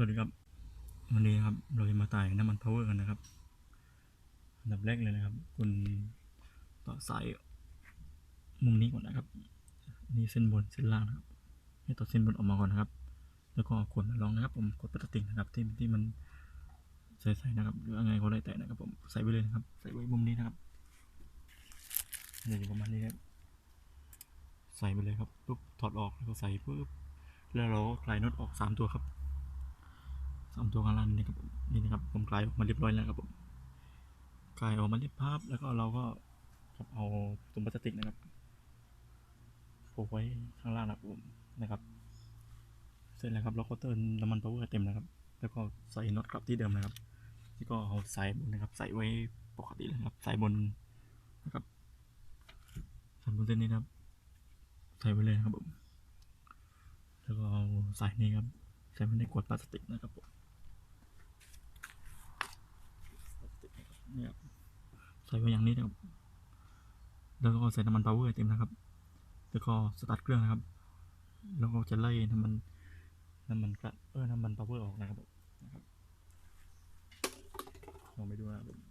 วัสดีครับ วันนี้ครับเราจะมาต่ายน้ำมันพาวเวอร์กันนะครับอันดับแรกเลยนะครับ คุณต่อสายมุมนี้ก่อนนะครับ นี่เส้นบนเส้นล่างนะครับ ให้ต่อเส้นบนออกมาก่อนนะครับ แล้วก็กดลองนะครับ ผมกดพลาสติกนะครับ ที่ที่มันใส่ๆนะครับหรืออะไรก็ได้แต่นะครับ ผมใส่ไว้เลยนะครับ ใส่ไว้มุมนี้นะครับเดี๋ยวอยู่ประมาณนี้ครับใส่ไปเลยครับปุ๊บถอดออกแล้วก็ใส่ปุ๊บแล้วเราคลายน็อตออกสามตัวครับ สามตัวข้างล่างนี่ครับนี่นะครับผมคลายออกมาเรียบร้อยแล้วครับผมคลายออกมาเรียบภาพแล้วก็เราก็ครับเอาตุ่มพลาสติกนะครับโปะไว้ข้างล่างนะครับผมนะครับเสร็จแล้วครับเราก็เติมน้ำมันพาวเวอร์เต็มนะครับ แล้วก็ใส่น็อตกลับที่เดิมนะครับที่ก็เอาสายบนนะครับใส่ไว้ปกติเลยครับสายบนนะครับสายบนเส้นนี้นะครับใส่ไว้เลยนะครับผมแล้วก็เอาสายนี้ครับใส่ไว้ในขวดพลาสติกนะครับผม เนี่ยใส่ไว้อย่างนี้นะครับ แล้วก็ใส่น้ำมันพาวเวอร์เต็มนะครับ แล้วก็สตาร์ทเครื่องนะครับ แล้วก็จะไล่น้ำมันน้ำมันกระเออน้ำมันพาวเวอร์ออกนะครับนะลองไปดูนะครับ